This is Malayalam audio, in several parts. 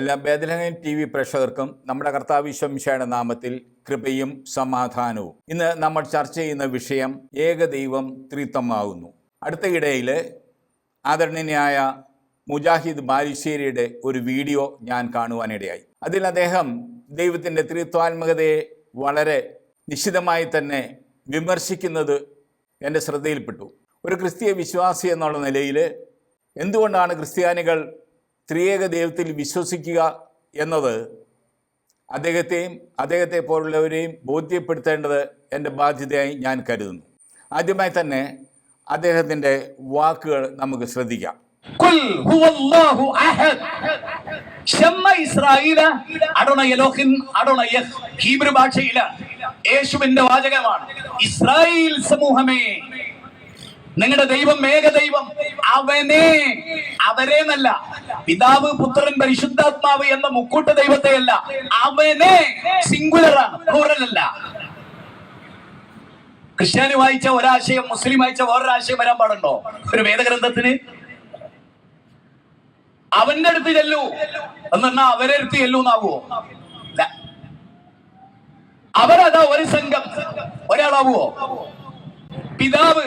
എല്ലാ ബേദലഹൻ ടി വി പ്രേക്ഷകർക്കും നമ്മുടെ കർത്താവ് ശംഷയുടെ നാമത്തിൽ കൃപയും സമാധാനവും. ഇന്ന് നമ്മൾ ചർച്ച ചെയ്യുന്ന വിഷയം ഏകദൈവം ത്രിത്വമാകുന്നു. അടുത്തയിടയിൽ ആദരണീയനായ മുജാഹിദ് ബാലിശ്ശേരിയുടെ ഒരു വീഡിയോ ഞാൻ കാണുവാനിടയായി. അതിൽ അദ്ദേഹം ദൈവത്തിന്റെ ത്രിത്വാത്മകതയെ വളരെ നിശ്ചിതമായി തന്നെ വിമർശിക്കുന്നത് എന്റെ ശ്രദ്ധയിൽപ്പെട്ടു. ഒരു ക്രിസ്തീയ വിശ്വാസി എന്നുള്ള നിലയിൽ എന്തുകൊണ്ടാണ് ക്രിസ്ത്യാനികൾ ത്രിയേക ദൈവത്തിൽ വിശ്വസിക്കുക എന്നത് അദ്ദേഹത്തെയും അദ്ദേഹത്തെ പോലുള്ളവരെയും ബോധ്യപ്പെടുത്തേണ്ടത് എൻ്റെ ബാധ്യതയായി ഞാൻ കരുതുന്നു ആദ്യമായി തന്നെ അദ്ദേഹത്തിൻ്റെ വാക്കുകൾ നമുക്ക് ശ്രദ്ധിക്കാം قل هو الله احد ഷമ്മ ഇസ്രായേല അടോണ യലോഹിൻ അടോണ യഹ് ഹീബ്രു ഭാഷയിലാണ് യേശുവിന്റെ വാചകമാണ് ഇസ്രായേൽ സമൂഹമേ നിങ്ങളുടെ ദൈവം ഏകദൈവം. അവനെ. അവരെ എന്നല്ല പിതാവ് പുത്രൻ പരിശുദ്ധാത്മാവ് എന്ന മുക്കൂട്ട ദൈവത്തെയല്ല. അവനെ. സിംഗുലറാണ് പ്ലൂറൽ അല്ല. ക്രിസ്ത്യാനി വായിച്ച ഒരാശയം മുസ്ലിം വായിച്ച വേറൊരാശയം വരാൻ പാടുണ്ടോ? ഒരു വേദഗ്രന്ഥത്തിന്? അവന്റെ അടുത്ത് ചെല്ലൂ. എന്നാ അവരെ അടുത്ത് ചെല്ലൂ എന്നാവോ ഇല്ല. അവരതാ ഒരു സംഘം. ഒരാളാവുമോ പിതാവ്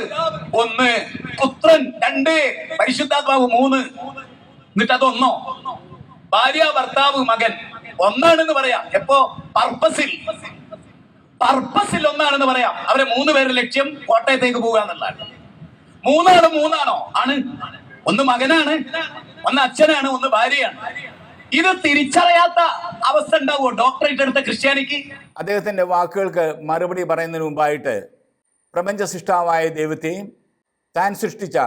ഒന്ന് പുത്രൻ രണ്ട് പരിശുദ്ധാത്മാവ് മൂന്ന്. എന്നിട്ട് അതൊന്നോ ഭാര്യ ഭർത്താവ് മകൻ. ഒന്നാണെന്ന് പറയാം. എപ്പോ? പർപ്പസിൽ. പർപ്പസിൽ ഒന്നാണെന്ന് പറയാം. അവരെ മൂന്ന് പേരുടെ ലക്ഷ്യം കോട്ടയത്തേക്ക് പോകുക എന്നുള്ളതാണ്. മൂന്നാണ് മൂന്നാണോ? ആണ്. ഒന്ന് മകനാണ് ഒന്ന് അച്ഛനാണ് ഒന്ന് ഭാര്യയാണ്. ഇത് തിരിച്ചറിയാത്ത അവസ്ഥ ഉണ്ടാവുമോ? ഡോക്ടറേറ്റ് എടുത്ത ക്രിസ്ത്യാനിക്ക്? അദ്ദേഹത്തിന്റെ വാക്കുകൾക്ക് മറുപടി പറയുന്നതിന് മുമ്പായിട്ട് പ്രപഞ്ച സൃഷ്ടാവായ ദൈവത്തെയും താൻ സൃഷ്ടിച്ച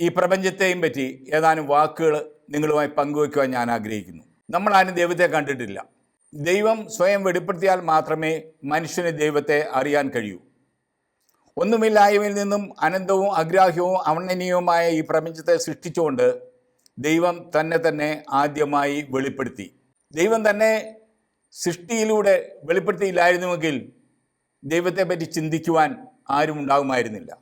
ഈ പ്രപഞ്ചത്തെയും പറ്റി ഏതാനും വാക്കുകൾ നിങ്ങളുമായി പങ്കുവയ്ക്കുവാൻ ഞാൻ ആഗ്രഹിക്കുന്നു. നമ്മളാരും ദൈവത്തെ കണ്ടിട്ടില്ല. ദൈവം സ്വയം വെളിപ്പെടുത്തിയാൽ മാത്രമേ മനുഷ്യന് ദൈവത്തെ അറിയാൻ കഴിയൂ. ഒന്നുമില്ലായ്മയിൽ നിന്നും അനന്തവും അഗ്രാഹ്യവും അവണനീയവുമായ ഈ പ്രപഞ്ചത്തെ സൃഷ്ടിച്ചുകൊണ്ട് ദൈവം തന്നെ തന്നെ ആദ്യമായി വെളിപ്പെടുത്തി. ദൈവം തന്നെ സൃഷ്ടിയിലൂടെ വെളിപ്പെടുത്തിയില്ലായിരുന്നുവെങ്കിൽ ദൈവത്തെപ്പറ്റി ചിന്തിക്കുവാൻ ആരും ഉണ്ടാകുമായിരുന്നില്ല.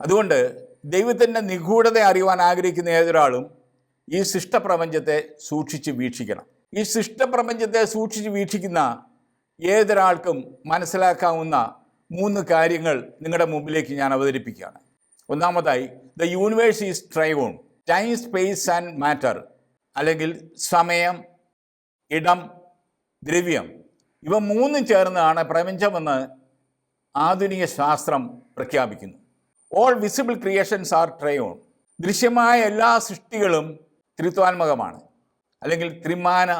അതുകൊണ്ട് ദൈവത്തിന്റെ നിഗൂഢത അറിയുവാൻ ആഗ്രഹിക്കുന്ന ഏതൊരാളും ഈ സൃഷ്ടപ്രപഞ്ചത്തെ സൂക്ഷിച്ച് വീക്ഷിക്കണം. ഈ സൃഷ്ടപ്രപഞ്ചത്തെ സൂക്ഷിച്ച് വീക്ഷിക്കുന്ന ഏതൊരാൾക്കും മനസ്സിലാക്കാവുന്ന മൂന്ന് കാര്യങ്ങൾ നിങ്ങളുടെ മുമ്പിലേക്ക് ഞാൻ അവതരിപ്പിക്കുകയാണ്. ഒന്നാമതായി the universe is triune. Time space and matter. അല്ലെങ്കിൽ സമയം ഇടം ദ്രവ്യം. ഇവ മൂന്നും ചേർന്നാണ് പ്രപഞ്ചമെന്ന് ആധുനിക ശാസ്ത്രം പ്രഖ്യാപിക്കുന്നു. All visible creations are triune ദൃശ്യമായ എല്ലാ സൃഷ്ടികളും ത്രിത്വാത്മകമാണ്. അല്ലെങ്കിൽ ത്രിമാന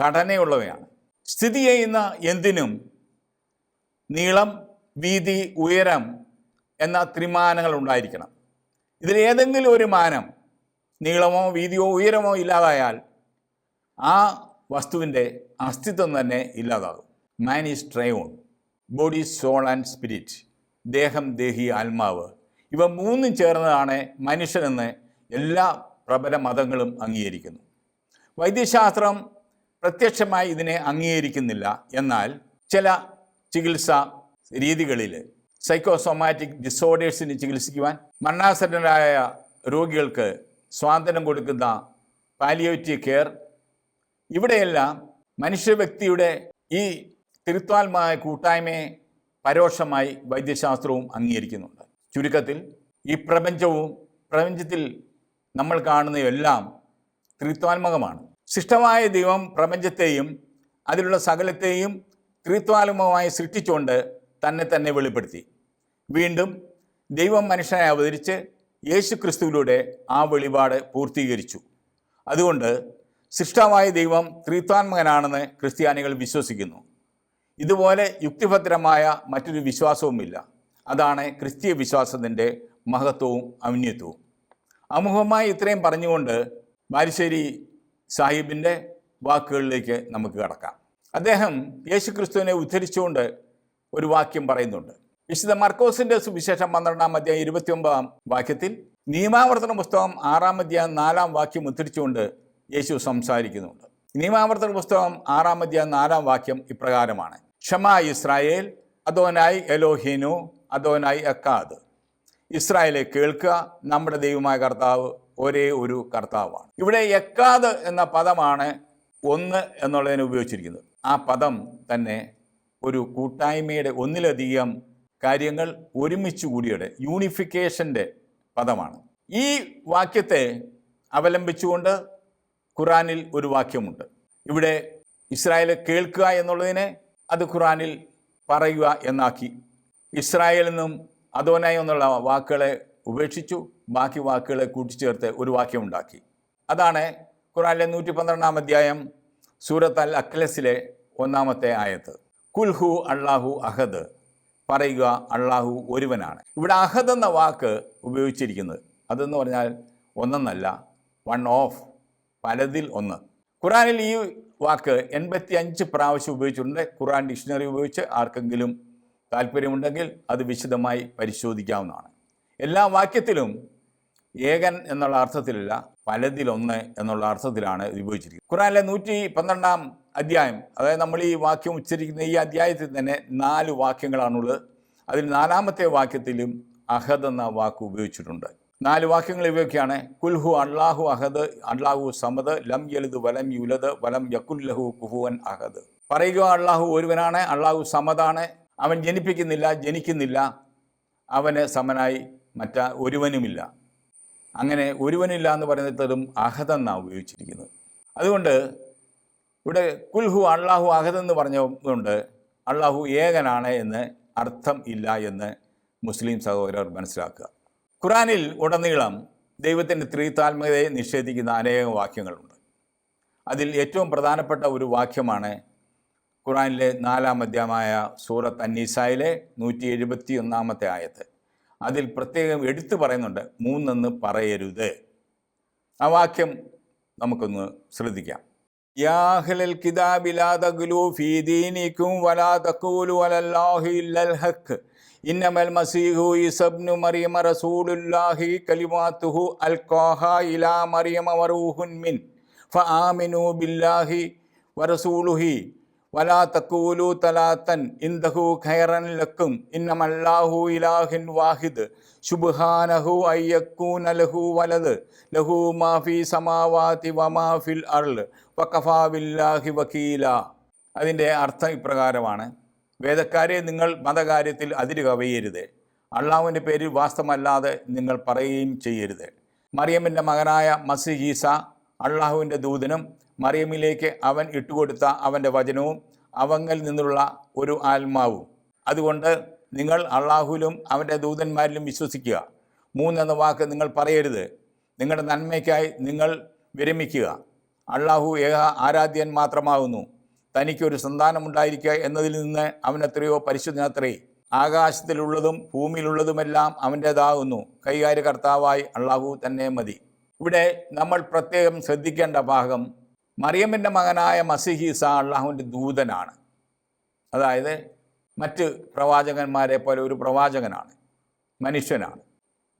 ഘടനയുള്ളവയാണ്. സ്ഥിതി ചെയ്യുന്ന എന്തിനും നീളം വീതി ഉയരം എന്ന ത്രിമാനങ്ങൾ ഉണ്ടായിരിക്കണം. ഇതിലേതെങ്കിലും ഒരു മാനം നീളമോ വീതിയോ ഉയരമോ ഇല്ലാതായാൽ ആ വസ്തുവിന്റെ അസ്തിത്വം തന്നെ ഇല്ലാതാകും. Man is triune body soul and spirit ദേഹം ദേഹി ആത്മാവ്. ഇവ മൂന്നും ചേർന്നതാണ് മനുഷ്യനെന്ന് എല്ലാ പ്രബല മതങ്ങളും അംഗീകരിക്കുന്നു. വൈദ്യശാസ്ത്രം പ്രത്യക്ഷമായി ഇതിനെ അംഗീകരിക്കുന്നില്ല. എന്നാൽ ചില ചികിത്സാ രീതികളിൽ സൈക്കോസൊമാറ്റിക് ഡിസോർഡേഴ്സിന് ചികിത്സിക്കുവാൻ മരണാസന്നരായ രോഗികൾക്ക് സ്വാതന്ത്ര്യം കൊടുക്കുന്ന പാലിയോറ്റീവ് കെയർ ഇവിടെയെല്ലാം മനുഷ്യ വ്യക്തിയുടെ ഈ തിരുത്താത്മായ കൂട്ടായ്മയെ പരോക്ഷമായി വൈദ്യശാസ്ത്രവും അംഗീകരിക്കുന്നുണ്ട്. ചുരുക്കത്തിൽ ഈ പ്രപഞ്ചവും പ്രപഞ്ചത്തിൽ നമ്മൾ കാണുന്നതെല്ലാം ത്രിത്വാത്മകമാണ് ശിഷ്ടമായ ദൈവം പ്രപഞ്ചത്തെയും അതിലുള്ള സകലത്തെയും ത്രിത്വാത്മകമായി സൃഷ്ടിച്ചുകൊണ്ട് തന്നെ തന്നെ വെളിപ്പെടുത്തി. വീണ്ടും ദൈവം മനുഷ്യനെ അവതരിച്ച് യേശു ക്രിസ്തുവിലൂടെ ആ വെളിപാട് പൂർത്തീകരിച്ചു. അതുകൊണ്ട് സൃഷ്ടാവായ ദൈവം ത്രിത്വാത്മകനാണെന്ന് ക്രിസ്ത്യാനികൾ വിശ്വസിക്കുന്നു. ഇതുപോലെ യുക്തിഭദ്രമായ മറ്റൊരു വിശ്വാസവുമില്ല. അതാണ് ക്രിസ്തീയ വിശ്വാസത്തിന്റെ മഹത്വവും ഔന്നത്യവും അമുഖമായി ഇത്രയും പറഞ്ഞുകൊണ്ട് ബാരിശ്ശേരി സാഹിബിന്റെ വാക്കുകളിലേക്ക് നമുക്ക് കടക്കാം. അദ്ദേഹം യേശുക്രിസ്തുവിനെ ഉദ്ധരിച്ചുകൊണ്ട് ഒരു വാക്യം പറയുന്നുണ്ട്. വിശുദ്ധ മർക്കോസിന്റെ സുവിശേഷം പന്ത്രണ്ടാം അധ്യായം ഇരുപത്തിയൊമ്പതാം വാക്യത്തിൽ നിയമാവർത്തന പുസ്തകം ആറാം അധ്യായം നാലാം വാക്യം ഉദ്ധരിച്ചുകൊണ്ട് യേശു സംസാരിക്കുന്നുണ്ട്. നിയമാവർത്തന പുസ്തകം ആറാം അധ്യായം നാലാം വാക്യം ഇപ്രകാരമാണ്. ക്ഷമ ഇസ്രായേൽ അതോനായി എലോഹിനു അതോനായി അക്കാദ് ഇസ്രായേലെ കേൾക്കുക നമ്മുടെ ദൈവമായ കർത്താവ് ഒരേ ഒരു കർത്താവാണ്. ഇവിടെ എക്കാദ് എന്ന പദമാണ് ഒന്ന് എന്നുള്ളതിന് ഉപയോഗിച്ചിരിക്കുന്നത്. ആ പദം തന്നെ ഒരു കൂട്ടായ്മയുടെ ഒന്നിലധികം കാര്യങ്ങൾ ഒരുമിച്ച് കൂടിയുടെ യൂണിഫിക്കേഷന്റെ പദമാണ്. ഈ വാക്യത്തെ അവലംബിച്ചുകൊണ്ട് ഖുറാനിൽ ഒരു വാക്യമുണ്ട്. ഇവിടെ ഇസ്രായേൽ കേൾക്കുക എന്നുള്ളതിനെ അത് ഖുറാനിൽ പറയുക എന്നാക്കി. ഇസ്രായേൽ നിന്നും അതോനായി എന്നുള്ള വാക്കുകളെ ഉപേക്ഷിച്ചു. ബാക്കി വാക്കുകളെ കൂട്ടിച്ചേർത്ത് ഒരു വാക്യമുണ്ടാക്കി അതാണ് ഖുറാനിലെ നൂറ്റി പന്ത്രണ്ടാം അധ്യായം സൂറത്ത് അൽ അഖ്ലസിലെ ഒന്നാമത്തെ ആയത്ത്. കുൽഹു അള്ളാഹു അഹദ് പറയുക അള്ളാഹു ഒരുവനാണ്. ഇവിടെ അഹദ് എന്ന വാക്ക് ഉപയോഗിച്ചിരിക്കുന്നത്. അതെന്ന് പറഞ്ഞാൽ ഒന്നെന്നല്ല വൺ ഓഫ് പലതിൽ ഒന്ന്. ഖുറാനിൽ ഈ വാക്ക് എൺപത്തി അഞ്ച് പ്രാവശ്യം ഉപയോഗിച്ചിട്ടുണ്ട്. ഖുറാൻ ഡിക്ഷണറി ഉപയോഗിച്ച് ആർക്കെങ്കിലും താല്പര്യമുണ്ടെങ്കിൽ അത് വിശദമായി പരിശോധിക്കാവുന്നതാണ്. എല്ലാ വാക്യത്തിലും ഏകൻ എന്നുള്ള അർത്ഥത്തിലല്ല പലതിലൊന്ന് എന്നുള്ള അർത്ഥത്തിലാണ് ഇത് ഉപയോഗിച്ചിരിക്കുന്നത്. ഖുറാനിലെ നൂറ്റി പന്ത്രണ്ടാം അധ്യായം അതായത് നമ്മൾ ഈ വാക്യം ഉച്ചരിക്കുന്ന ഈ അധ്യായത്തിൽ തന്നെ നാല് വാക്യങ്ങളാണുള്ളത്. അതിൽ നാലാമത്തെ വാക്യത്തിലും അഹദ് എന്ന വാക്ക് ഉപയോഗിച്ചിട്ടുണ്ട്. നാല് വാക്യങ്ങൾ ഇവയൊക്കെയാണ്. കുൽഹു അള്ളാഹു അഹദ് അള്ളാഹു സമദ് ലം യലിദ് വലം യുലദ് വലം യക്കുല്ലഹു കുഹുവൻ അഹദ് പറയുക അള്ളാഹു ഒരുവനാണ് അള്ളാഹു സമദാണ് അവൻ ജനിപ്പിക്കുന്നില്ല ജനിക്കുന്നില്ല അവന് സമനായി മറ്റ ഒരുവനുമില്ല അങ്ങനെ ഒരുവനില്ല എന്ന് പറയുന്നതും അഹദെന്നാണ് ഉപയോഗിച്ചിരിക്കുന്നത്. അതുകൊണ്ട് ഇവിടെ കുൽഹു അള്ളാഹു അഹദെന്ന് പറഞ്ഞുകൊണ്ട് അള്ളാഹു ഏകനാണ് എന്ന് അർത്ഥം ഇല്ല എന്ന് മുസ്ലിം സഹോദരർ മനസ്സിലാക്കുക. ഖുറാനിൽ ഉടനീളം ദൈവത്തിന്റെ ത്രിതാത്മകതയെ നിഷേധിക്കുന്ന അനേകം വാക്യങ്ങളുണ്ട്. അതിൽ ഏറ്റവും പ്രധാനപ്പെട്ട ഒരു വാക്യമാണ് ഖുറാനിലെ നാലാം അധ്യായമായ സൂറത്ത് അന്നീസായിലെ നൂറ്റി എഴുപത്തി ഒന്നാമത്തെ ആയത്ത്. അതിൽ പ്രത്യേകം എടുത്തു പറയുന്നുണ്ട് മൂന്നെന്ന് പറയരുത്. ആ വാക്യം നമുക്കൊന്ന് ശ്രദ്ധിക്കാം. യാഹ്ലൽ കിതാബിലാ തഗ്ലൂ ഫീ ദീനിക്കും വലാ തഖൂലു അലല്ലാഹി ഇല്ലൽ ഹഖ്. ഇന്നമൽ മസീഹു ഇസബ്നു മറിയമ റസൂലുല്ലാഹി കലിമാത്തുഹു അൽഖാഹ ഇലാ മറിയമ വറൂഹുൻ മിൻ ഫആമിനു ബില്ലാഹി വറസൂലുഹി വലാ തക്കൂലു തലാത്തൻ ഇന്ദഹു ഖൈറൻ ലക്കും ഇന്നമല്ലാഹു ഇലാഹിൻ വാഹിദ് ശുബ്ഹാനഹു അയ്യക്കൂന ലഹു വലത് ലഹു മാഫി സമാവാതി വമാഫിൽ അർൾ വക്കഫാ വക്കീല അതിന്റെ അർത്ഥം ഇപ്രകാരമാണ്. വേദക്കാരെ നിങ്ങൾ മതകാര്യത്തിൽ അതിര് കവയരുത് അള്ളാഹുവിന്റെ പേരിൽ വാസ്തവമല്ലാതെ നിങ്ങൾ പറയുകയും ചെയ്യരുത്. മറിയമ്മിന്റെ മകനായ മസിഹീസ അള്ളാഹുവിന്റെ ദൂതനും മറിയമ്മിലേക്ക് അവൻ ഇട്ടുകൊടുത്ത അവന്റെ വചനവും അവങ്ങിൽ നിന്നുള്ള ഒരു ആത്മാവും. അതുകൊണ്ട് നിങ്ങൾ അള്ളാഹുവിലും അവന്റെ ദൂതന്മാരിലും വിശ്വസിക്കുക. മൂന്നെന്ന വാക്ക് നിങ്ങൾ പറയരുത്. നിങ്ങളുടെ നന്മയ്ക്കായി നിങ്ങൾ വിരമിക്കുക. അള്ളാഹു ഏക ആരാധ്യൻ മാത്രമാകുന്നു. തനിക്കൊരു സന്താനമുണ്ടായിരിക്കുക എന്നതിൽ നിന്ന് അവൻ എത്രയോ പരിശുദ്ധനത്രേ ആകാശത്തിലുള്ളതും ഭൂമിയിലുള്ളതുമെല്ലാം അവന്റേതാകുന്നു. കൈകാര്യകർത്താവായി അള്ളാഹു തന്നെ മതി. ഇവിടെ നമ്മൾ പ്രത്യേകം ശ്രദ്ധിക്കേണ്ട ഭാഗം മറിയമ്മിന്റെ മകനായ മസിഹിസ അള്ളാഹുവിന്റെ ദൂതനാണ്. അതായത് മറ്റ് പ്രവാചകന്മാരെ പോലെ ഒരു പ്രവാചകനാണ്. മനുഷ്യനാണ്.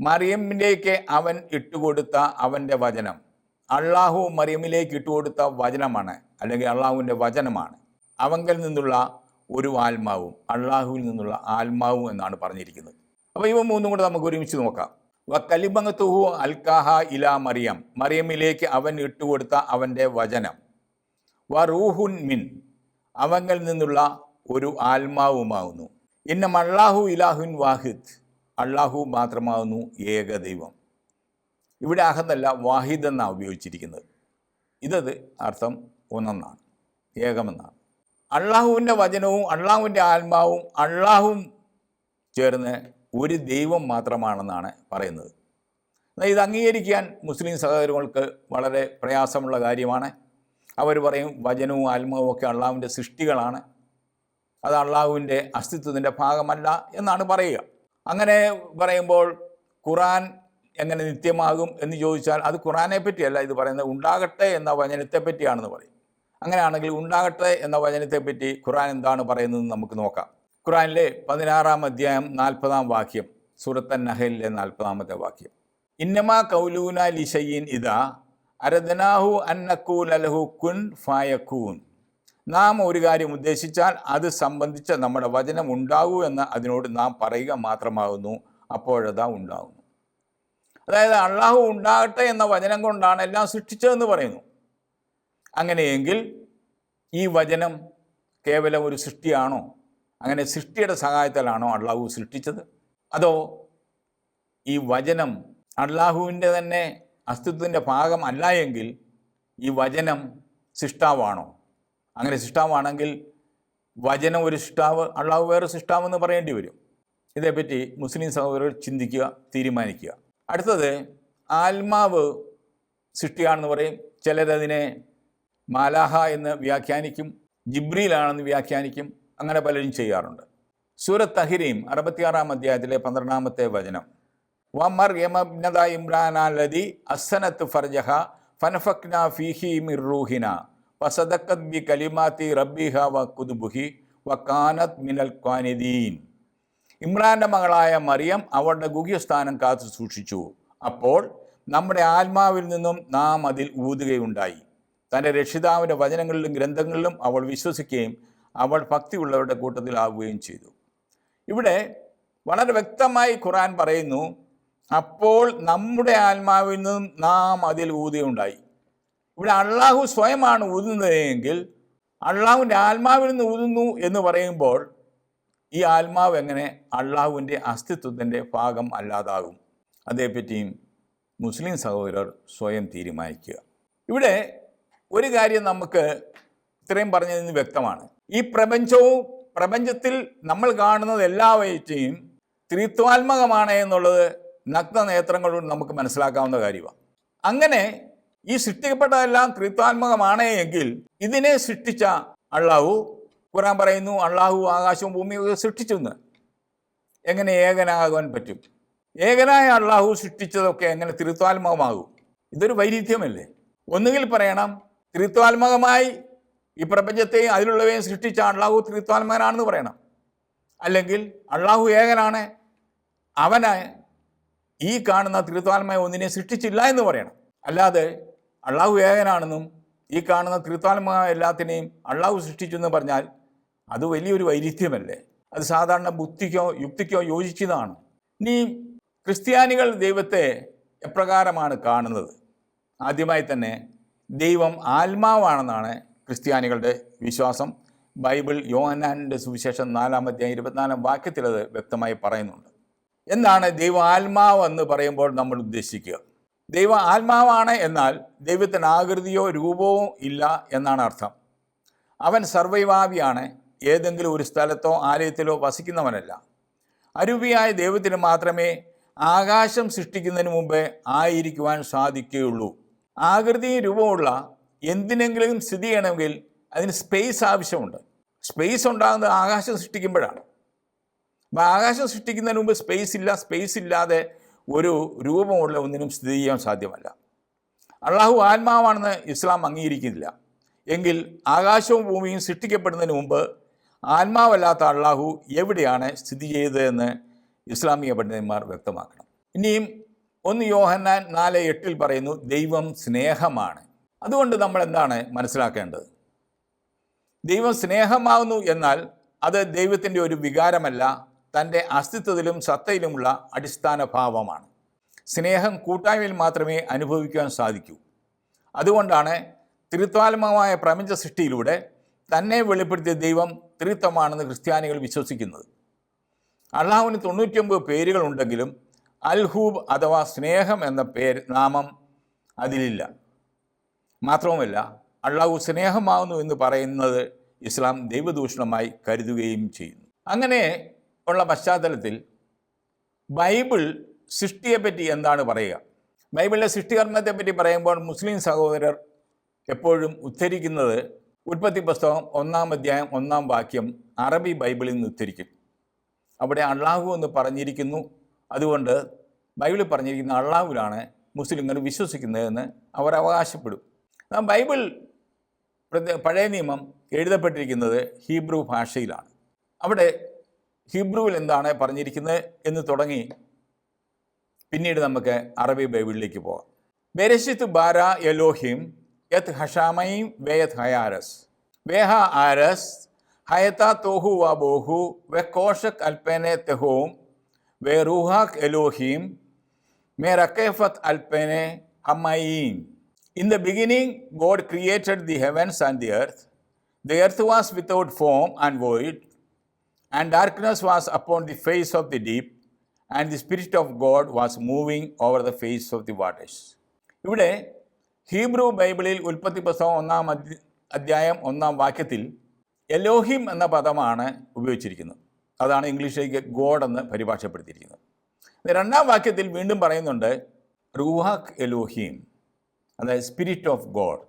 മറിയമ്മിലേക്ക് അവൻ ഇട്ടുകൊടുത്ത അവന്റെ വചനം. അള്ളാഹു മറിയമിലേക്ക് ഇട്ടുകൊടുത്ത വചനമാണ് അല്ലെങ്കിൽ അള്ളാഹുവിന്റെ വചനമാണ്. അവങ്കിൽ നിന്നുള്ള ഒരു ആത്മാവും അള്ളാഹുവിൽ നിന്നുള്ള ആത്മാവും എന്നാണ് പറഞ്ഞിരിക്കുന്നത്. അപ്പോൾ ഇവ മൂന്നും കൂടെ നമുക്ക് ഒരുമിച്ച് നോക്കാം. വ കലിബങ്ങത്തുഹു അൽക്കാഹ ഇല മറിയം മറിയമിലേക്ക് അവൻ ഇട്ടുകൊടുത്ത അവന്റെ വചനം. വ റൂഹുൻ മിൻ അവങ്കിൽ നിന്നുള്ള ഒരു ആത്മാവുമാകുന്നു ഇന്ന അള്ളാഹു ഇലാഹുൻ വാഹിദ് അള്ളാഹു മാത്രമാകുന്നു ഏകദൈവം ഇവിടെ അഹദല്ല വാഹിദ് എന്നാണ് ഉപയോഗിച്ചിരിക്കുന്നത്. ഇതത് അർത്ഥം ഒന്നെന്നാണ് ഏകമെന്നാണ്. അള്ളാഹുവിന്റെ വചനവും അള്ളാഹുവിന്റെ ആത്മാവും അള്ളാഹും ചേർന്ന് ഒരു ദൈവം മാത്രമാണെന്നാണ് പറയുന്നത്. ഇത് അംഗീകരിക്കാൻ മുസ്ലിം സഹോദരങ്ങൾക്ക് വളരെ പ്രയാസമുള്ള കാര്യമാണ്. അവർ പറയും വചനവും ആത്മാവും ഒക്കെ അള്ളാഹുവിന്റെ സൃഷ്ടികളാണ്. അത് അള്ളാഹുവിന്റെ അസ്തിത്വത്തിന്റെ ഭാഗമല്ല എന്നാണ് പറയുക. അങ്ങനെ പറയുമ്പോൾ ഖുറാൻ എങ്ങനെ നിത്യമാകും എന്ന് ചോദിച്ചാൽ അത് ഖുറാനെ പറ്റിയല്ല ഇത് പറയുന്നത് ഉണ്ടാകട്ടെ എന്ന വചനത്തെ പറ്റിയാണെന്ന് പറയും. അങ്ങനെയാണെങ്കിൽ ഉണ്ടാകട്ടെ എന്ന വചനത്തെ പറ്റി ഖുറാൻ എന്താണ് പറയുന്നതെന്ന് നമുക്ക് നോക്കാം. ഖുറാനിലെ പതിനാറാം അധ്യായം നാൽപ്പതാം വാക്യം സൂറത്തൻ നഹലിലെ നാൽപ്പതാമത്തെ വാക്യം. ഇന്നമാ കൗലൂന ലിഷയിൻ ഇതാ അരദനാഹു അന്നക്കൂൽ അലഹു കുൻ ഫായക്കൂൻ നാം ഒരു കാര്യം ഉദ്ദേശിച്ചാൽ അത് സംബന്ധിച്ച നമ്മുടെ വചനം ഉണ്ടാകൂ എന്ന് അതിനോട് നാം പറയുക മാത്രമാകുന്നു അപ്പോഴതാ ഉണ്ടാകുന്നു. അതായത് അള്ളാഹു ഉണ്ടാകട്ടെ എന്ന വചനം കൊണ്ടാണ് എല്ലാം സൃഷ്ടിച്ചതെന്ന് പറയുന്നു. അങ്ങനെയെങ്കിൽ ഈ വചനം കേവലം ഒരു സൃഷ്ടിയാണോ? അങ്ങനെ സൃഷ്ടിയുടെ സഹായത്താലാണോ അള്ളാഹു സൃഷ്ടിച്ചത്? അതോ ഈ വചനം അള്ളാഹുവിന്റെ തന്നെ അസ്തിത്വത്തിന്റെ ഭാഗം അല്ല എങ്കിൽ ഈ വചനം സൃഷ്ടാവാണോ? അങ്ങനെ സൃഷ്ടാവാണെങ്കിൽ വചനം ഒരു സൃഷ്ടാവ് അള്ളാഹു വേറെ സൃഷ്ടാവെന്ന് പറയേണ്ടി വരും. ഇതേപ്പറ്റി മുസ്ലിം സഹോദരർ ചിന്തിക്കുക തീരുമാനിക്കുക. അടുത്തത് ആത്മാവ് സൃഷ്ടിയാണെന്ന് പറയും. ചിലരതിനെ മാലാഹ എന്ന് വ്യാഖ്യാനിക്കും ജിബ്രിയിലാണെന്ന് വ്യാഖ്യാനിക്കും അങ്ങനെ പലരും ചെയ്യാറുണ്ട്. സൂറത്ത് തഹിരീം അറുപത്തിയാറാം അധ്യായത്തിലെ പന്ത്രണ്ടാമത്തെ വചനം. വമർ യമബ്നദ ഇമ്രാനാലതി അസനത്ത് ഫർജഹ ഫനഫക്ന ഫിഹി മിർ റൂഹിന വസദക്കത് ബി കലിമാത്തി റബ്ബിഹ വ കുതുബുഹി വ കാനത് മിനൽ ഖാനിദീൻ. ഇമ്രാന്റെ മകളായ മറിയം അവളുടെ ഗുഹ്യസ്ഥാനം കാത്തു സൂക്ഷിച്ചു. അപ്പോൾ നമ്മുടെ ആത്മാവിൽ നിന്നും നാം അതിൽ ഊതുകയുണ്ടായി. തന്റെ രക്ഷിതാവിന്റെ വചനങ്ങളിലും ഗ്രന്ഥങ്ങളിലും അവൾ വിശ്വസിക്കുകയും അവൾ ഭക്തിയുള്ളവരുടെ കൂട്ടത്തിലാവുകയും ചെയ്തു. ഇവിടെ വളരെ വ്യക്തമായി ഖുറാൻ പറയുന്നു അപ്പോൾ നമ്മുടെ ആത്മാവിൽ നിന്നും നാം അതിൽ ഊതുകയുണ്ടായി. ഇവിടെ അള്ളാഹു സ്വയമാണ് ഊതുന്നതെങ്കിൽ അള്ളാഹുവിന്റെ ആത്മാവിൽ നിന്ന് ഊതുന്നു എന്ന് പറയുമ്പോൾ ഈ ആത്മാവ് എങ്ങനെ അള്ളാഹുവിന്റെ അസ്തിത്വത്തിന്റെ ഭാഗം അല്ലാതാകും? അതേപ്പറ്റിയും മുസ്ലിം സഹോദരർ സ്വയം തീരുമാനിക്കുക. ഇവിടെ ഒരു കാര്യം നമുക്ക് ഇത്രയും പറഞ്ഞതിൽ നിന്ന് വ്യക്തമാണ്. ഈ പ്രപഞ്ചവും പ്രപഞ്ചത്തിൽ നമ്മൾ കാണുന്നത് എല്ലാവറ്റയും ത്രിത്വാത്മകമാണ് എന്നുള്ളത് നഗ്ന നേത്രങ്ങൾ കൊണ്ട് നമുക്ക് മനസ്സിലാക്കാവുന്ന കാര്യമാണ്. അങ്ങനെ ഈ സൃഷ്ടിക്കപ്പെട്ടതെല്ലാം ത്രിത്വാത്മകമാണ് എങ്കിൽ ഇതിനെ സൃഷ്ടിച്ച അള്ളാഹു ഖുറാൻ പറയുന്നു അള്ളാഹു ആകാശവും ഭൂമിയും സൃഷ്ടിച്ചു എന്ന് എങ്ങനെ ഏകനാകാൻ പറ്റും? ഏകനായ അള്ളാഹു സൃഷ്ടിച്ചതൊക്കെ എങ്ങനെ തിരുത്വാത്മകമാകും? ഇതൊരു വൈരുദ്ധ്യമല്ലേ? ഒന്നുകിൽ പറയണം തിരുത്വാത്മകമായി ഈ പ്രപഞ്ചത്തെയും അതിലുള്ളവയും സൃഷ്ടിച്ച അള്ളാഹു തിരുത്വാത്മകനാണെന്ന് പറയണം. അല്ലെങ്കിൽ അള്ളാഹു ഏകനാണ് അവന് ഈ കാണുന്ന ത്രിത്വാത്മക ഒന്നിനെ സൃഷ്ടിച്ചില്ല എന്ന് പറയണം. അല്ലാതെ അള്ളാഹു ഏകനാണെന്നും ഈ കാണുന്ന ത്രിത്വാത്മക എല്ലാത്തിനെയും അള്ളാഹു സൃഷ്ടിച്ചു എന്ന് പറഞ്ഞാൽ അത് വലിയൊരു വൈരുദ്ധ്യമല്ലേ? അത് സാധാരണ ബുദ്ധിക്കോ യുക്തിക്കോ യോജിച്ചതാണ്. ഇനി ക്രിസ്ത്യാനികൾ ദൈവത്തെ എപ്രകാരമാണ് കാണുന്നത്? ആദ്യമായി തന്നെ ദൈവം ആത്മാവാണെന്നാണ് ക്രിസ്ത്യാനികളുടെ വിശ്വാസം. ബൈബിൾ യോഹനാന്റെ സുവിശേഷം നാലാമത്തെ ഇരുപത്തിനാലാം വാക്യത്തിൽ അത് വ്യക്തമായി പറയുന്നുണ്ട്. എന്താണ് ദൈവ ആത്മാവ് എന്ന് പറയുമ്പോൾ നമ്മൾ ഉദ്ദേശിക്കുക? ദൈവ ആത്മാവാണ് എന്നാൽ ദൈവത്തിന് ആകൃതിയോ രൂപവും ഇല്ല എന്നാണ് അർത്ഥം. അവൻ സർവൈവാവിയാണ് ഏതെങ്കിലും ഒരു സ്ഥലത്തോ ആലയത്തിലോ വസിക്കുന്നവനല്ല. അരൂപിയായ ദൈവത്തിന് മാത്രമേ ആകാശം സൃഷ്ടിക്കുന്നതിന് മുമ്പേ ആയിരിക്കുവാൻ സാധിക്കുകയുള്ളൂ. ആകൃതിയും രൂപമുള്ള എന്തിനെങ്കിലും സ്ഥിതി ചെയ്യണമെങ്കിൽ അതിന് സ്പേസ് ആവശ്യമുണ്ട്. സ്പേസ് ഉണ്ടാകുന്നത് ആകാശം സൃഷ്ടിക്കുമ്പോഴാണ്. അപ്പം ആകാശം സൃഷ്ടിക്കുന്നതിന് മുമ്പ് സ്പേസ് ഇല്ല സ്പേസ് ഇല്ലാതെ ഒരു രൂപമുള്ള ഒന്നിനും സ്ഥിതി ചെയ്യാൻ സാധ്യമല്ല. അള്ളാഹു ആത്മാവാണെന്ന് ഇസ്ലാം അംഗീകരിക്കുന്നില്ല. എങ്കിൽ ആകാശവും ഭൂമിയും സൃഷ്ടിക്കപ്പെടുന്നതിന് മുമ്പ് ആത്മാവല്ലാത്ത അള്ളാഹു എവിടെയാണ് സ്ഥിതി ചെയ്തതെന്ന് ഇസ്ലാമിക പണ്ഡിതന്മാർ വ്യക്തമാക്കണം. ഇനിയും ഒന്ന് യോഹന്നാൻ നാല് എട്ടിൽ പറയുന്നു ദൈവം സ്നേഹമാണ്. അതുകൊണ്ട് നമ്മൾ എന്താണ് മനസ്സിലാക്കേണ്ടത്? ദൈവം സ്നേഹമാകുന്നു എന്നാൽ അത് ദൈവത്തിന്റെ ഒരു വികാരമല്ല തന്റെ അസ്തിത്വത്തിലും സത്തയിലുമുള്ള അടിസ്ഥാന ഭാവമാണ്. സ്നേഹം കൂട്ടായ്മയിൽ മാത്രമേ അനുഭവിക്കുവാൻ സാധിക്കൂ. അതുകൊണ്ടാണ് ത്രിത്വാത്മകമായ പ്രപഞ്ച സൃഷ്ടിയിലൂടെ തന്നെ വെളിപ്പെടുത്തിയ ദൈവം ത്രിത്വമാണെന്ന് ക്രിസ്ത്യാനികൾ വിശ്വസിക്കുന്നത്. അള്ളാഹുവിന് തൊണ്ണൂറ്റിയൊമ്പത് പേരുകളുണ്ടെങ്കിലും അൽഹൂബ് അഥവാ സ്നേഹം എന്ന പേര് നാമം അതിലില്ല. മാത്രവുമല്ല അള്ളാഹു സ്നേഹമാകുന്നു എന്ന് പറയുന്നത് ഇസ്ലാം ദൈവദൂഷണമായി കരുതുകയും ചെയ്യുന്നു. അങ്ങനെ ഉള്ള പശ്ചാത്തലത്തിൽ ബൈബിൾ സൃഷ്ടിയെപ്പറ്റി എന്താണ് പറയുക? ബൈബിളിലെ സൃഷ്ടികർമ്മത്തെപ്പറ്റി പറയുമ്പോൾ മുസ്ലിം സഹോദരർ എപ്പോഴും ഉദ്ധരിക്കുന്നത് ഉൽപ്പത്തി പുസ്തകം ഒന്നാം അധ്യായം ഒന്നാം വാക്യം അറബി ബൈബിളിൽ നിന്ന് ഉദ്ധരിക്കും. അവിടെ അള്ളാഹു എന്ന് പറഞ്ഞിരിക്കുന്നു. അതുകൊണ്ട് ബൈബിളിൽ പറഞ്ഞിരിക്കുന്ന അള്ളാഹുവിലാണ് മുസ്ലിങ്ങൾ വിശ്വസിക്കുന്നതെന്ന് അവർ അവകാശപ്പെടും. ബൈബിൾ പഴയ നിയമം എഴുതപ്പെട്ടിരിക്കുന്നത് ഹീബ്രു ഭാഷയിലാണ്. അവിടെ ഹീബ്രുവിൽ എന്താണ് പറഞ്ഞിരിക്കുന്നത് എന്ന് തുടങ്ങി പിന്നീട് നമുക്ക് അറബി ബൈബിളിലേക്ക് പോകാം. ബെരശിത്ത് ബാര എലോഹിം യത് ഹഷാമയും വേയത് ഹയാരസ് വേഹ ആരസ് ഹയത്ത തോഹു വ ബോഹു വെ കോഷക് അൽപ്പനെ തെഹോം വെ റൂഹാഖ് Elohim may റക്കേഫത്ത് അൽപ്പനെ ഹമ്മയീൻ In the beginning, God created the heavens and the earth. The earth was without form and void, and darkness was upon the face of the deep, and the Spirit of God was moving over the face of the waters. ഇവിടെ ഹീബ്രു ബൈബിളിൽ ഉൽപ്പത്തി പുസ്തകം ഒന്നാം അധ്യായം ഒന്നാം വാക്യത്തിൽ എലോഹിം എന്ന പദമാണ് ഉപയോഗിച്ചിരിക്കുന്നത്. അതാണ് ഇംഗ്ലീഷിലേക്ക് ഗോഡ് എന്ന് പരിഭാഷപ്പെടുത്തിയിരിക്കുന്നത്. രണ്ടാം വാക്യത്തിൽ വീണ്ടും പറയുന്നുണ്ട് റൂഹാക് എലോഹീം അതായത് സ്പിരിറ്റ് ഓഫ് ഗോഡ്.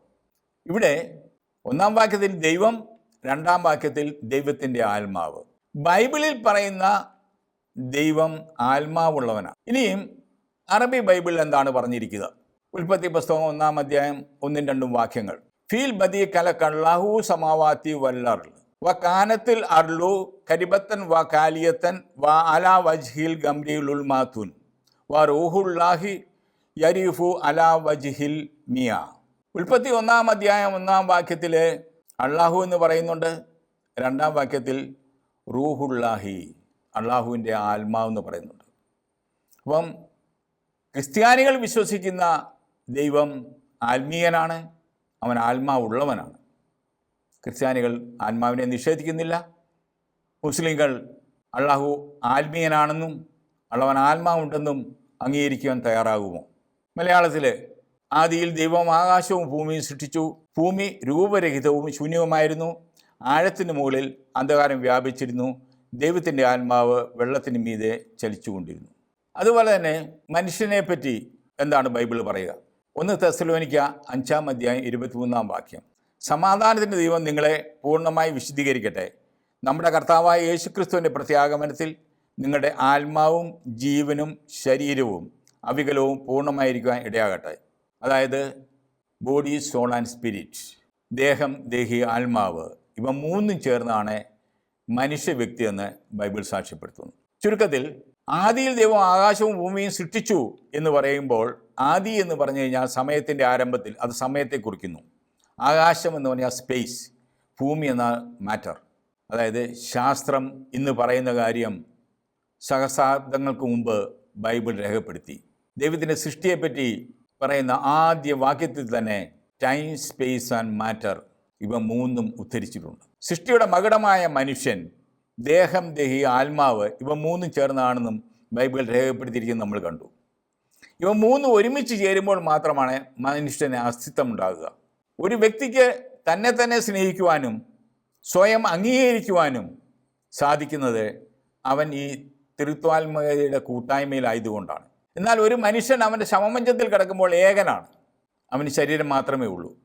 ഇവിടെ ഒന്നാം വാക്യത്തിൽ ദൈവം രണ്ടാം വാക്യത്തിൽ ദൈവത്തിന്റെ ആത്മാവ്. ബൈബിളിൽ പറയുന്ന ദൈവം ആത്മാവുള്ളവനാണ്. ഇനിയും അറബി ബൈബിളിൽ എന്താണ് പറഞ്ഞിരിക്കുക ഉൽപ്പത്തി പുസ്തകം ഒന്നാം അധ്യായം ഒന്നും രണ്ടും വാക്യങ്ങൾ. ഫീൽ ബദി കല കള്ളാഹു സമാവാത്തി വല്ലർ വ കാനത്തിൽ അർലു കരിബത്തൻ വ കാലിയത്തൻ വ അല വജ്ഹിൽ ഗംരീലുൽ മാത്തുൻ. വ റൂഹുല്ലാഹി യരീഫു അല വജ്ഹിൽ മിയ. ഉൽപ്പത്തി ഒന്നാം അധ്യായം ഒന്നാം വാക്യത്തിലെ അള്ളാഹു എന്ന് പറയുന്നുണ്ട്. രണ്ടാം വാക്യത്തിൽ റൂഹുല്ലാഹി അള്ളാഹുവിന്റെ ആത്മാവ് എന്ന് പറയുന്നുണ്ട്. അപ്പം ക്രിസ്ത്യാനികൾ വിശ്വസിക്കുന്ന ദൈവം ആത്മീയനാണ് അവൻ ആത്മാവുള്ളവനാണ് ക്രിസ്ത്യാനികൾ ആത്മാവിനെ നിഷേധിക്കുന്നില്ല. മുസ്ലിങ്ങൾ അള്ളാഹു ആത്മീയനാണെന്നും അള്ളവൻ ആത്മാവുണ്ടെന്നും അംഗീകരിക്കുവാൻ തയ്യാറാകുമോ? മലയാളത്തിൽ ആദിയിൽ ദൈവം ആകാശവും ഭൂമിയും സൃഷ്ടിച്ചു. ഭൂമി രൂപരഹിതവും ശൂന്യവുമായിരുന്നു. ആഴത്തിന് മുകളിൽ അന്ധകാരം വ്യാപിച്ചിരുന്നു. ദൈവത്തിന്റെ ആത്മാവ് വെള്ളത്തിന് മീതെ ചലിച്ചുകൊണ്ടിരുന്നു. അതുപോലെ തന്നെ മനുഷ്യനെ പറ്റി എന്താണ് ബൈബിൾ പറയുക? ഒന്ന് തെസലോനിക്ക അഞ്ചാം അധ്യായം ഇരുപത്തിമൂന്നാം വാക്യം. സമാധാനത്തിന്റെ ദൈവം നിങ്ങളെ പൂർണമായി വിശദീകരിക്കട്ടെ നമ്മുടെ കർത്താവായ യേശുക്രിസ്തുവിന്റെ പ്രത്യാഗമനത്തിൽ നിങ്ങളുടെ ആത്മാവും ജീവനും ശരീരവും അവികലവും പൂർണമായിരിക്കുവാൻ ഇടയാകട്ടെ. അതായത് ബോഡി സോൾ ആൻഡ് സ്പിരിറ്റ് ദേഹം ദേഹി ആത്മാവ് ഇവ മൂന്നും ചേർന്നാണ് മനുഷ്യ വ്യക്തി എന്ന് ബൈബിൾ സാക്ഷ്യപ്പെടുത്തുന്നു. ചുരുക്കത്തിൽ ആദിയിൽ ദൈവം ആകാശവും ഭൂമിയും സൃഷ്ടിച്ചു എന്ന് പറയുമ്പോൾ ആദി എന്ന് പറഞ്ഞു കഴിഞ്ഞാൽ സമയത്തിന്റെ ആരംഭത്തിൽ അത് സമയത്തെ കുറിക്കുന്നു. ആകാശം എന്ന് പറഞ്ഞാൽ സ്പേസ് ഭൂമി എന്ന മാറ്റർ അതായത് ശാസ്ത്രം ഇന്ന് പറയുന്ന കാര്യം സഹസ്രാബ്ദങ്ങൾക്ക് മുമ്പ് ബൈബിൾ രേഖപ്പെടുത്തി. ദൈവത്തിന്റെ സൃഷ്ടിയെപ്പറ്റി പറയുന്ന ആദ്യ വാക്യത്തിൽ തന്നെ ടൈം സ്പേസ് ആൻഡ് മാറ്റർ ഇവ മൂന്നും ഉദ്ധരിച്ചിട്ടുണ്ട്. സൃഷ്ടിയുടെ മകടമായ മനുഷ്യൻ ദേഹം ദേഹി ആത്മാവ് ഇവ മൂന്നും ചേർന്നാണെന്നും ബൈബിൾ രേഖപ്പെടുത്തിയിരിക്കുന്നത് നമ്മൾ കണ്ടു. ഇവ മൂന്ന് ഒരുമിച്ച് ചേരുമ്പോൾ മാത്രമാണ് മനുഷ്യന് അസ്തിത്വം ഉണ്ടാകുക. ഒരു വ്യക്തിക്ക് തന്നെ തന്നെ സ്നേഹിക്കുവാനും സ്വയം അംഗീകരിക്കുവാനും സാധിക്കുന്നത് അവൻ ഈ തിരുത്വാത്മകതയുടെ കൂട്ടായ്മയിലായതുകൊണ്ടാണ്. എന്നാൽ ഒരു മനുഷ്യൻ അവന്റെ ശമമഞ്ചത്തിൽ കിടക്കുമ്പോൾ ഏകനാണ്. അവന് ശരീരം മാത്രമേ ഉള്ളൂ.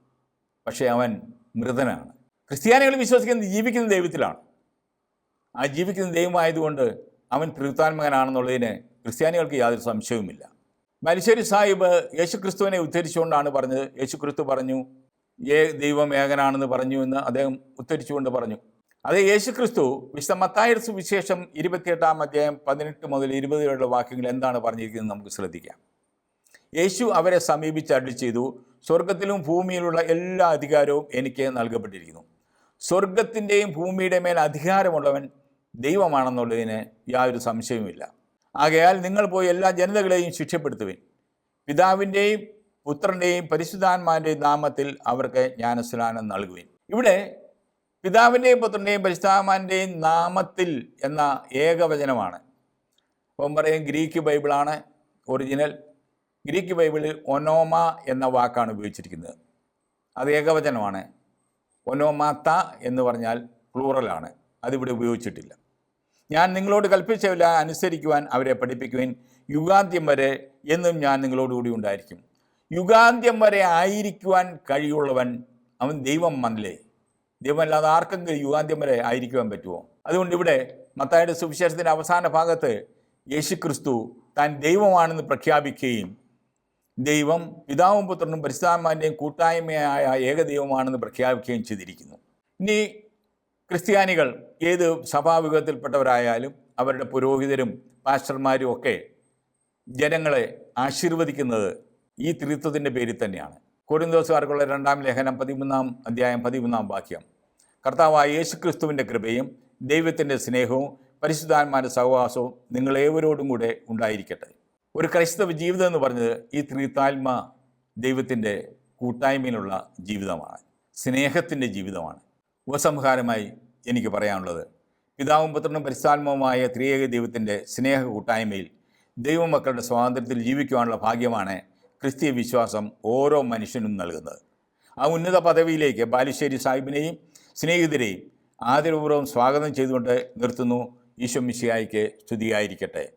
പക്ഷേ അവൻ മൃതനാണ്. ക്രിസ്ത്യാനികൾ വിശ്വസിക്കുന്നത് ജീവിക്കുന്ന ദൈവത്തിലാണ്. ആ ജീവിക്കുന്ന ദൈവമായതുകൊണ്ട് അവൻ തിരുത്താത്മകനാണെന്നുള്ളതിന് ക്രിസ്ത്യാനികൾക്ക് യാതൊരു സംശയവുമില്ല. മലിശ്ശേരി സാഹിബ് യേശുക്രിസ്തുവിനെ ഉദ്ധരിച്ചുകൊണ്ടാണ് പറഞ്ഞത്. യേശുക്രിസ്തു പറഞ്ഞു ഏ ദൈവം ഏകനാണെന്ന് പറഞ്ഞു എന്ന് അദ്ദേഹം ഉദ്ധരിച്ചുകൊണ്ട് പറഞ്ഞു. അതേ യേശുക്രിസ്തു വിശുദ്ധ മത്തായുടെ സുവിശേഷം ഇരുപത്തിയെട്ടാം അധ്യായം പതിനെട്ട് മുതൽ ഇരുപത് വരെയുള്ള വാക്യങ്ങൾ എന്താണ് പറഞ്ഞിരിക്കുന്നത് നമുക്ക് ശ്രദ്ധിക്കാം. യേശു അവരെ സമീപിച്ച് അടി ചെയ്തു സ്വർഗത്തിലും ഭൂമിയിലുള്ള എല്ലാ അധികാരവും എനിക്ക് നൽകപ്പെട്ടിരിക്കുന്നു. സ്വർഗത്തിന്റെയും ഭൂമിയുടെ മേൽ അധികാരമുള്ളവൻ ദൈവമാണെന്നുള്ളതിന് യാതൊരു സംശയവുമില്ല. ആകയാൽ നിങ്ങൾ പോയി എല്ലാ ജനതകളെയും ശിക്ഷപ്പെടുത്തുവിൻ. പിതാവിന്റെയും പുത്രന്റെയും പരിശുദ്ധാത്മാവിന്റെയും നാമത്തിൽ അവർക്ക് ജ്ഞാനസ്നാനം നൽകുവിൻ. ഇവിടെ പിതാവിന്റെയും പുത്രന്റെയും പരിശുദ്ധാത്മാവിന്റെയും നാമത്തിൽ എന്ന ഏകവചനമാണ്. അപ്പം പറയും ഗ്രീക്ക് ബൈബിളാണ് ഒറിജിനൽ. ഗ്രീക്ക് ബൈബിളിൽ ഒനോമ എന്ന വാക്കാണ് ഉപയോഗിച്ചിരിക്കുന്നത്. അത് ഏകവചനമാണ്. ഒനോമാത്ത എന്ന് പറഞ്ഞാൽ പ്ലൂറലാണ്. അതിവിടെ ഉപയോഗിച്ചിട്ടില്ല. ഞാൻ നിങ്ങളോട് കൽപ്പിച്ചവില്ല അനുസരിക്കുവാൻ അവരെ പഠിപ്പിക്കുവാൻ. യുഗാന്ത്യം വരെ എന്നും ഞാൻ നിങ്ങളോടുകൂടി ഉണ്ടായിരിക്കും. യുഗാന്ത്യം വരെ ആയിരിക്കുവാൻ കഴിയുള്ളവൻ അവൻ ദൈവം മന്നലേ ദൈവമല്ലാതെ ആർക്കെങ്കിലും യുഗാന്ത്യം വരെ ആയിരിക്കുവാൻ പറ്റുമോ അതുകൊണ്ട് ഇവിടെ മത്തായുടെ സുവിശേഷത്തിന്റെ അവസാന ഭാഗത്ത് യേശുക്രിസ്തു താൻ ദൈവമാണെന്ന് പ്രഖ്യാപിക്കുകയും ദൈവം പിതാവും പുത്രനും പരിശുദ്ധാത്മാവിന്റെയും കൂട്ടായ്മയായ ഏകദൈവമാണെന്ന് പ്രഖ്യാപിക്കുകയും ചെയ്തിരിക്കുന്നു. ഇനി ക്രിസ്ത്യാനികൾ ഏത് സഭാവിഭാഗത്തിൽപ്പെട്ടവരായാലും അവരുടെ പുരോഹിതരും പാസ്റ്റർമാരും ഒക്കെ ജനങ്ങളെ ആശീർവദിക്കുന്നത് ഈ ത്രിത്വത്തിന്റെ പേരിൽ തന്നെയാണ്. കോരിന്തോസുകാർക്കുള്ള രണ്ടാം ലേഖനം പതിമൂന്നാം അധ്യായം പതിമൂന്നാം വാക്യം. കർത്താവായ യേശു ക്രിസ്തുവിന്റെ കൃപയും ദൈവത്തിന്റെ സ്നേഹവും പരിശുദ്ധാന്മാരുടെ സഹവാസവും നിങ്ങളേവരോടും കൂടെ ഉണ്ടായിരിക്കട്ടെ. ഒരു ക്രൈസ്തവ ജീവിതം എന്ന് പറഞ്ഞത് ഈ ത്രിത്താത്മ ദൈവത്തിന്റെ കൂട്ടായ്മയിലുള്ള ജീവിതമാണ്. സ്നേഹത്തിന്റെ ജീവിതമാണ്. ഉപസംഹാരമായി എനിക്ക് പറയാനുള്ളത്. പിതാവും പുത്രനും പരിസ്ഥാത്മവുമായ ത്രിയേക ദൈവത്തിന്റെ സ്നേഹ കൂട്ടായ്മയിൽ ദൈവമക്കളുടെ സ്വാതന്ത്ര്യത്തിൽ ജീവിക്കുവാനുള്ള ഭാഗ്യമാണ് ക്രിസ്തീയ വിശ്വാസം ഓരോ മനുഷ്യനും നൽകുന്നത്. ആ ഉന്നത പദവിയിലേക്ക് ബാലുശ്ശേരി സാഹിബിനെയും സ്നേഹിതരെയും ആദരപൂർവം സ്വാഗതം ചെയ്തുകൊണ്ട് നിർത്തുന്നു. ഈശോ മിശിയായിക്ക് സ്തുതിയായിരിക്കട്ടെ.